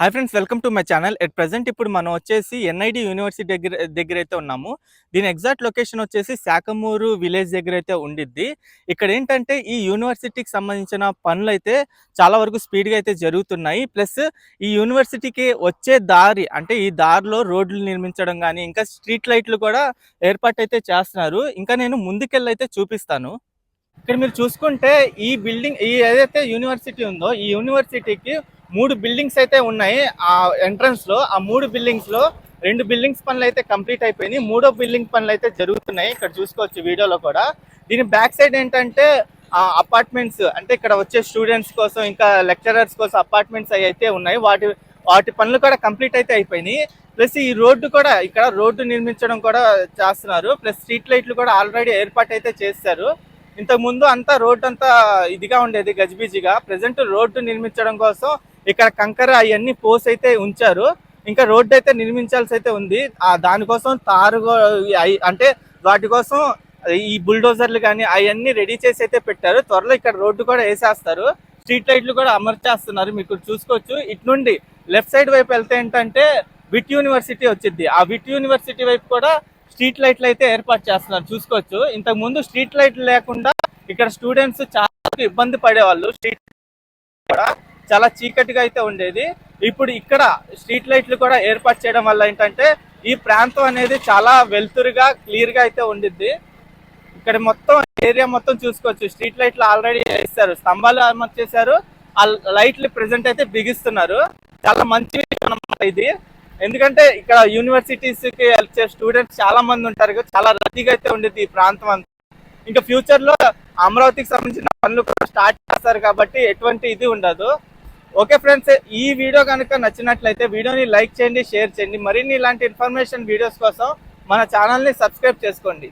Hi friends welcome to my channel. At present ఇప్పుడు మనం వచ్చేసి ఎన్ఐడి యూనివర్సిటీ దగ్గర దగ్గర అయితే ఉన్నాము. దీని ఎగ్జాక్ట్ లొకేషన్ వచ్చేసి శాఖమూరు విలేజ్ దగ్గర అయితే ఉండిద్ది. ఇక్కడ ఏంటంటే ఈ యూనివర్సిటీకి సంబంధించిన పనులు అయితే చాలా వరకు స్పీడ్గా అయితే జరుగుతున్నాయి. ప్లస్ ఈ యూనివర్సిటీకి వచ్చే దారి అంటే ఈ దారిలో రోడ్లు నిర్మించడం కానీ ఇంకా స్ట్రీట్ లైట్లు కూడా ఏర్పాటు అయితే చేస్తున్నారు. ఇంకా నేను ముందుకెళ్ళి అయితే చూపిస్తాను. ఇక్కడ మీరు చూసుకుంటే ఈ బిల్డింగ్ ఈ ఏదైతే యూనివర్సిటీ ఉందో ఈ యూనివర్సిటీకి మూడు బిల్డింగ్స్ అయితే ఉన్నాయి. ఆ ఎంట్రన్స్లో ఆ మూడు బిల్డింగ్స్లో రెండు బిల్డింగ్స్ పనులు అయితే కంప్లీట్ అయిపోయినాయి. మూడో బిల్డింగ్ పనులు అయితే జరుగుతున్నాయి. ఇక్కడ చూసుకోవచ్చు వీడియోలో కూడా. దీని బ్యాక్ సైడ్ ఏంటంటే అపార్ట్మెంట్స్ అంటే ఇక్కడ వచ్చే స్టూడెంట్స్ కోసం ఇంకా లెక్చరర్స్ కోసం అపార్ట్మెంట్స్ అవి అయితే ఉన్నాయి. వాటి వాటి పనులు కూడా కంప్లీట్ అయితే అయిపోయినాయి. ప్లస్ ఈ రోడ్డు కూడా ఇక్కడ రోడ్డు నిర్మించడం కూడా చేస్తున్నారు. ప్లస్ స్ట్రీట్ లైట్లు కూడా ఆల్రెడీ ఏర్పాటు అయితే చేస్తారు. ఇంతకు ముందు అంతా రోడ్డు అంతా ఇదిగా ఉండేది గజిబిజిగా. ప్రజెంట్ రోడ్డు నిర్మించడం కోసం ఇక్కడ కంకర అవన్నీ పోస్ అయితే ఉంచారు. ఇంకా రోడ్డు అయితే నిర్మించాల్సి అయితే ఉంది. ఆ దానికోసం తారు అంటే వాటి కోసం ఈ బుల్డోజర్లు కానీ అవన్నీ రెడీ చేసి అయితే పెట్టారు. త్వరలో ఇక్కడ రోడ్డు కూడా వేసేస్తారు. స్ట్రీట్ లైట్లు కూడా అమర్చేస్తున్నారు. మీకు చూసుకోవచ్చు. ఇటు నుండి లెఫ్ట్ సైడ్ వైపు వెళ్తే ఏంటంటే విట్ యూనివర్సిటీ వచ్చింది ఆ విట్ యూనివర్సిటీ వైపు కూడా స్ట్రీట్ లైట్లు అయితే ఏర్పాటు చేస్తున్నారు. చూసుకోవచ్చు. ఇంతకు ముందు స్ట్రీట్ లైట్లు లేకుండా ఇక్కడ స్టూడెంట్స్ చాలా ఇబ్బంది పడేవాళ్ళు. స్ట్రీట్ కూడా చాలా చీకటిగా అయితే ఉండేది. ఇప్పుడు ఇక్కడ స్ట్రీట్ లైట్లు కూడా ఏర్పాటు చేయడం వల్ల ఏంటంటే ఈ ప్రాంతం అనేది చాలా వెలుతురుగా క్లియర్గా అయితే ఉండిద్ది. ఇక్కడ మొత్తం ఏరియా మొత్తం చూసుకోవచ్చు. స్ట్రీట్ లైట్లు ఆల్రెడీ వేస్తారు స్తంభాలు అమర్చేశారు. ఆ లైట్లు ప్రెసెంట్ అయితే బిగిస్తున్నారు. చాలా మంచి విషయం ఇది. ఎందుకంటే ఇక్కడ యూనివర్సిటీస్కి వచ్చే స్టూడెంట్స్ చాలా మంది ఉంటారు చాలా రద్దీగా అయితే ఉండేది ఈ ప్రాంతం అంతా. ఇంకా ఫ్యూచర్లో అమరావతికి సంబంధించిన పనులు కూడా స్టార్ట్ చేస్తారు కాబట్టి ఎటువంటి ఇది ఉండదు. ఓకే ఫ్రెండ్స్ ఈ వీడియో కనుక నచ్చినట్లయితే వీడియోని లైక్ చేయండి షేర్ చేయండి. మరిన్ని ఇలాంటి ఇన్ఫర్మేషన్ వీడియోస్ కోసం మన ఛానల్ని సబ్స్క్రైబ్ చేసుకోండి.